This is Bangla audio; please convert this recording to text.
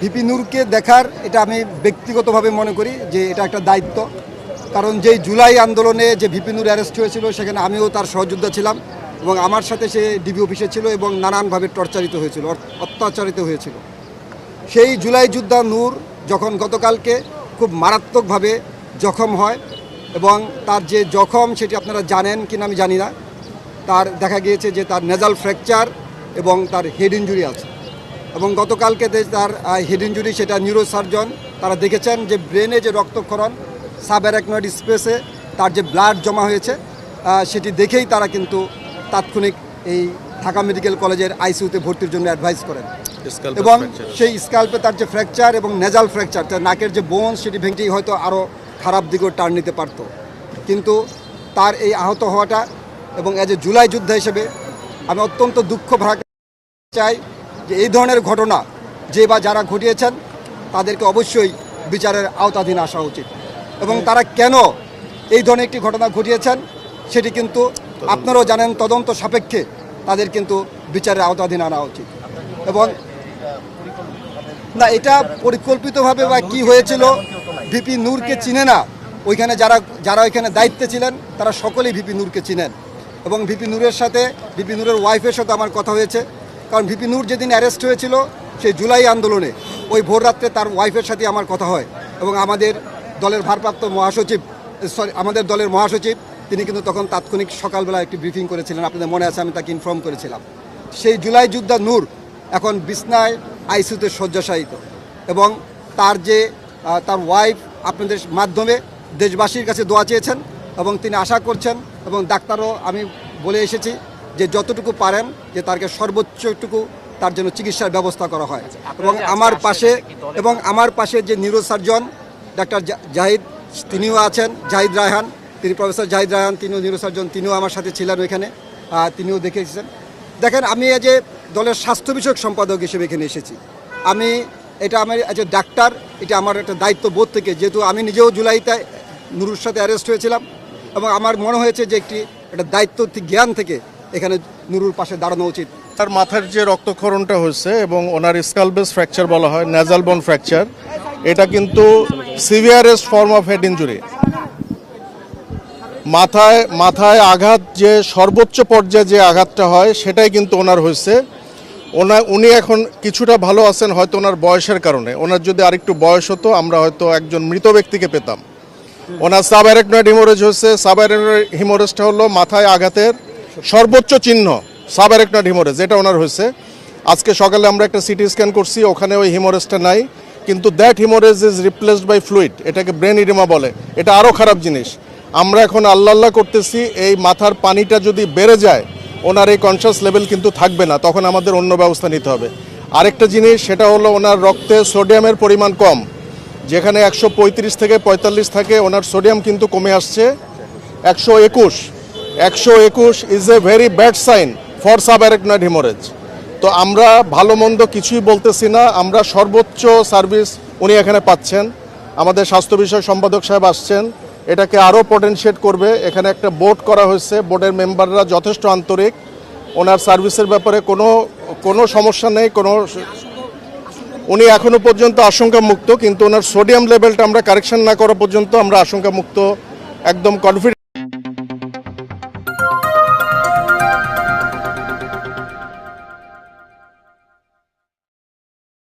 ভিপি নূরকে দেখার এটা আমি ব্যক্তিগতভাবে মনে করি যে এটা একটা দায়িত্ব। কারণ যেই জুলাই আন্দোলনে যে ভিপি নূর অ্যারেস্ট হয়েছিল, সেখানে আমিও তার সহযোদ্ধা ছিলাম এবং আমার সাথে সে ডিবি অফিসে ছিল এবং নানানভাবে টর্চারিত হয়েছিল অত্যাচারিত হয়েছিল। সেই জুলাই যোদ্ধা নূর যখন গতকালকে খুব মারাত্মকভাবে জখম হয় এবং তার যে জখম সেটি আপনারা জানেন কিনা আমি জানি না, তার দেখা গিয়েছে যে তার নেজাল ফ্র্যাকচার এবং তার হেড ইঞ্জুরি আছে। এবং গতকালকে তার হেড ইঞ্জুরি সেটা নিউরো সার্জন তারা দেখেছেন যে ব্রেনে যে রক্তক্ষরণ সাবঅ্যারাকনয়েড স্পেসে তার যে ব্লাড জমা হয়েছে সেটি দেখেই তারা কিন্তু তাৎক্ষণিক এই ঢাকা মেডিকেল কলেজের আইসিইউতে ভর্তির জন্য অ্যাডভাইস করেন। এবং সেই স্কাল্পে তার যে ফ্র্যাকচার এবং নেজাল ফ্র্যাকচার তার নাকের যে বোন সেটি ভেঙেই হয়তো আরও খারাপ দিকেও টার্ন নিতে পারতো। কিন্তু তার এই আহত হওয়াটা এবং এজ এ জুলাই যোদ্ধা হিসেবে আমি অত্যন্ত দুঃখ ভাগ চাই যে এই ধরনের ঘটনা যে বা যারা ঘটিয়েছেন তাদেরকে অবশ্যই বিচারের আওতাধীন আসা উচিত। এবং তারা কেন এই ধরনের একটি ঘটনা ঘটিয়েছেন সেটি কিন্তু আপনারাও জানেন তদন্ত সাপেক্ষে তাদের কিন্তু বিচারের আওতাধীন আনা উচিত। এবং না এটা পরিকল্পিতভাবে বা কি হয়েছিল ভিপি নূরকে চিনে না ওইখানে যারা যারা ওইখানে দায়িত্বে ছিলেন তারা সকলেই ভিপি নূরকে চিনেন। এবং ভিপি নূরের সাথে ভিপি নূরের ওয়াইফের সাথে আমার কথা হয়েছে। কারণ ভিপি নূর যেদিন অ্যারেস্ট হয়েছিল, সেই জুলাই আন্দোলনে ওই ভোর রাত্রে তার ওয়াইফের সাথে আমার কথা হয় এবং আমাদের দলের ভারপ্রাপ্ত মহাসচিব সরি আমাদের দলের মহাসচিব, তিনি কিন্তু তখন তাৎক্ষণিক সকালবেলা একটি ব্রিফিং করেছিলেন। আপনাদের মনে আছে আমি তাকে ইনফর্ম করেছিলাম। সেই জুলাই যোদ্ধা নূর এখন বিছনায় আইসিউতে শয্যাশায়িত এবং তার যে তার ওয়াইফ আপনাদের মাধ্যমে দেশবাসীর কাছে দোয়া চেয়েছেন এবং তিনি আশা করছেন এবং ডাক্তারও আমি বলে এসেছি যে যতটুকু পারেন যে তাকে সর্বোচ্চটুকু তার জন্য চিকিৎসার ব্যবস্থা করা হয়। এবং আমার পাশে এবং আমার পাশে যে নিউরো সার্জন ডাক্তার জাহিদ তিনিও আছেন জাহিদ রায়হান তিনি প্রফেসর জাহিদ রায়হান তিনিও নিউরো সার্জন তিনিও আমার সাথে ছিলেন ওইখানে তিনিও দেখে এসেছেন দেখেন আমি এই যে দলের স্বাস্থ্য বিষয়ক সম্পাদক হিসেবে এখানে এসেছি। আমি এটা আমার এজ এ ডাক্তার এটা আমার একটা দায়িত্ব বোধ থেকে যেহেতু আমি নিজেও জুলাইতে নুরুর সাথে অ্যারেস্ট হয়েছিলাম এবং আমার মনে হয়েছে যে একটি একটা দায়িত্ব জ্ঞান থেকে এখানে নুরুর পাশে দাঁড়ানো উচিত। তার মাথার যে রক্তক্ষরণটা হয়েছে এবং ওনার স্কালবেস ফ্র্যাকচার বলা হয় নেজাল বোন ফ্র্যাকচার এটা কিন্তু severest form of head injury মাথায় মাথায় আঘাত যে সর্বোচ্চ পর্যায়ে যে আঘাতটা হয়, সেটাই কিন্তু ওনার হয়েছে। ওনার উনি এখন কিছুটা ভালো আছেন হয়তো ওনার বয়সের কারণে। ওনার যদি আরেকটু বয়স হতো, আমরা হয়তো একজন মৃত ব্যক্তিকে পেতাম। ওনার সাবারেকনয়েড হিমোরেজ হয়েছে। সাবারেকনয়েড হিমোরেজটা হলো মাথায় আঘাতের সর্বোচ্চ চিহ্ন সাবারেকনয়েড হিমোরেজ এটা ওনার হয়েছে। আজকে সকালে আমরা একটা সিটি স্ক্যান করছি, ওখানে ওই হিমোরেজটা নাই। কিন্তু that haemorrhage is replaced by fluid এটাকে ব্রেন ইডিমা বলে। এটা আরও খারাপ জিনিস। আমরা এখন আল্লাহ আল্লাহ করতেছি, এই মাথার পানিটা যদি বেড়ে যায়, ওনার এই কনসিয়াস লেভেল কিন্তু থাকবে না, তখন আমাদের অন্য ব্যবস্থা নিতে হবে। আরেকটা জিনিস, সেটা হলো ওনার রক্তে সোডিয়ামের পরিমাণ কম। যেখানে একশো পঁয়ত্রিশ থেকে পঁয়তাল্লিশ থাকে, ওনার সোডিয়াম কিন্তু কমে আসছে। একশো একুশ একশো একুশ is a very bad sign for sub subarachnoid haemorrhage তো আমরা ভালো মন্দ কিছুই বলতেছি না, আমরা সর্বোচ্চ সার্ভিস উনি এখানে পাচ্ছেন। আমাদের স্বাস্থ্য বিষয়ক সম্পাদক সাহেব আসছেন, এটাকে আরও পটেনশিয়েট করবে। এখানে একটা বোর্ড করা হয়েছে বোর্ডের মেম্বাররা যথেষ্ট আন্তরিক। ওনার সার্ভিসের ব্যাপারে কোনো কোনো সমস্যা নেই, কোনো উনি এখনও পর্যন্ত আশঙ্কা মুক্ত কিন্তু ওনার সোডিয়াম লেভেলটা আমরা কারেকশন না করা পর্যন্ত আমরা আশঙ্কা মুক্ত একদম কনফিডেন্ট